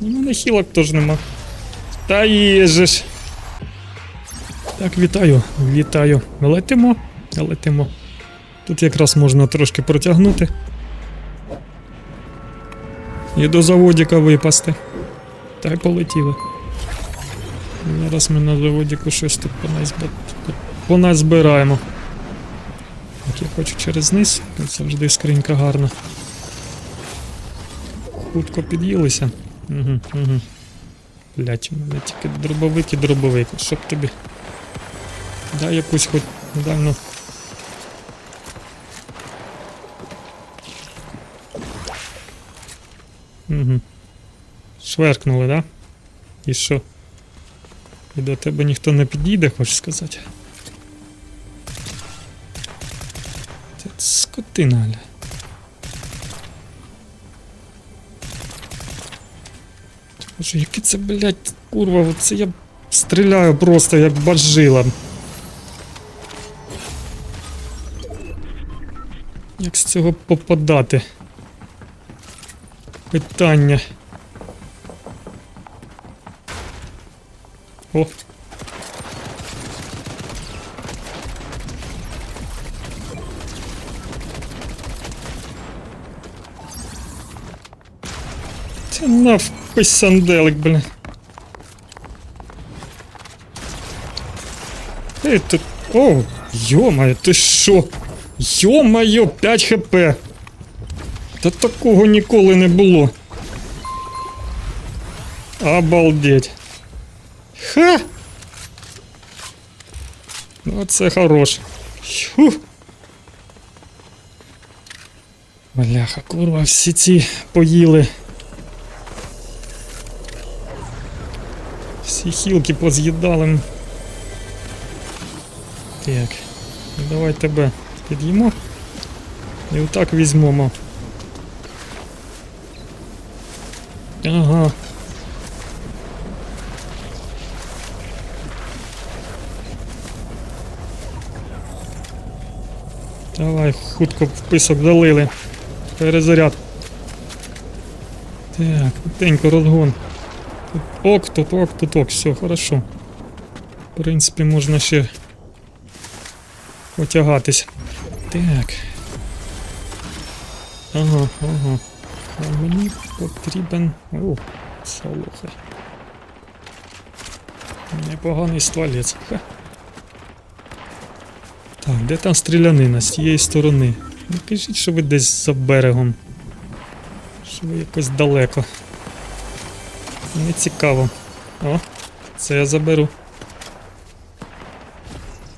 У мене хілок теж нема. Та є же ж. Так, вітаю, вітаю. Летимо, летимо. Тут якраз можна трошки протягнути. І до заводіка випасти. Та й полетіли. Зараз ми на заводіку щось тут поназб- поназбираємо. Так, я хочу через низ, тут завжди скринька гарна. Хутко під'їлися. Угу, угу. Блять, мене тільки дробовик і дробовик. Щоб тобі. Дай якусь хоч ну. Угу. Шверкнули, да? І що? І до тебе ніхто не підійде, хочеш сказати? Це скотина, Аля. Боже, яке це, блядь, курва, оце я стріляю просто як бажила. Як з цього попадати? Питання. О. Це навпись санделик, блін. Ей, тут... О, йомаю, ти що? Йомаю, 5 хп. Та такого ніколи не було. Обалдеть. Ха! Ну, це хорош. Фух. Бляха, курва, всі ці поїли. Всі хілки поз'їдали. Так. Давай тебе під'їмо. І отак візьмемо. Ага. Давай, хутко в писок залили. Перезаряд. Так, тенько розгон. Ок, тут ок, тут ок, все, хорошо. В принципі, можна ще потягатись. Так. Ага, ага. А мені потрібен. О, слухай. Непоганий стволець. Ха. Так, де там стрілянина? З тієї сторони. Ну кажіть, що ви десь за берегом. Що ви якось далеко. Не цікаво. О, це я заберу.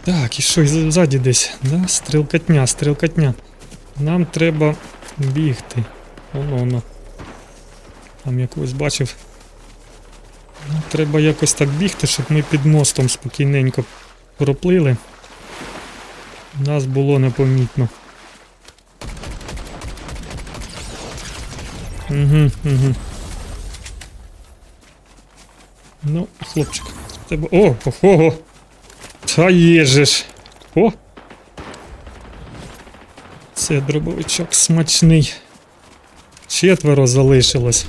Так, і що, і ззаді десь, да? Стрілкотня, стрілкотня. Нам треба бігти. Воно воно. Там якогось бачив. Нам треба якось так бігти, щоб ми під мостом спокійненько проплили. Нас було непомітно. Угу, угу. Ну, хлопчик, тебе. О, ого! Та є же ж. О! Це дробовичок смачний. Четверо залишилось.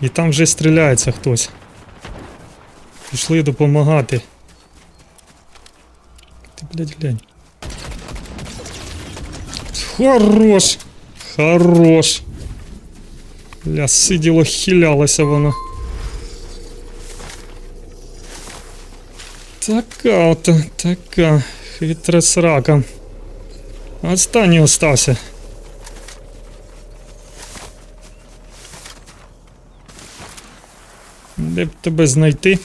І там вже стріляється хтось. Пішли допомагати. Ти, блядь, глянь. Хорош! Хорош! Бля, сиділо, хилялося воно. Така от, така хитра срака. Останній остався. Де б тебе знайти?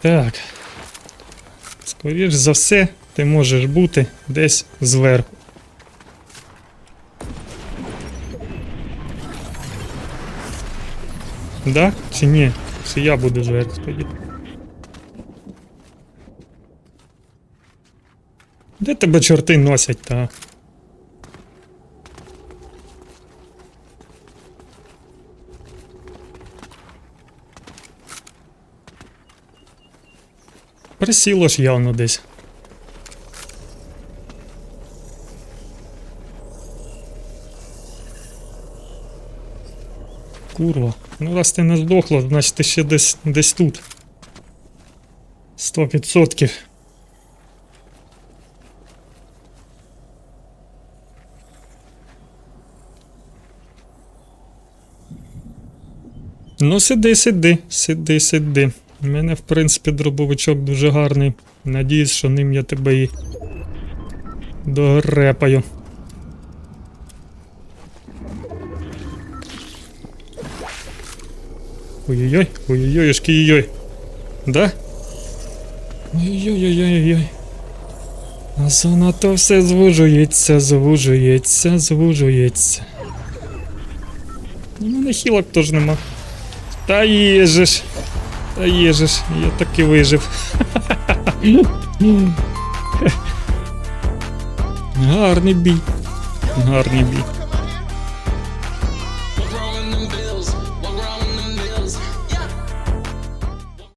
Так. Скоріш за все, ти можеш бути десь зверху. Да? Чи ні? Чи я буду зверху тоді? Де тебе чорти носять, та? Присіло ж явно десь. Курва. Ну раз ти не здохла, значить ти ще десь, десь тут. Сто відсотків. Ну, сиди, сиди, сиди, сиди. У мене, в принципі, дробовичок дуже гарний. Надіюсь, що ним я тебе і догрепаю. Ой-ой-ой, ой-ой-ой, ой Да? Ой-ой-ой-ой-ой. А занадто все звужується, звужується, звужується. У мене хілок теж нема. Та є же ж. Та є же ж, я таки вижив. Гарний бій. Гарний бій.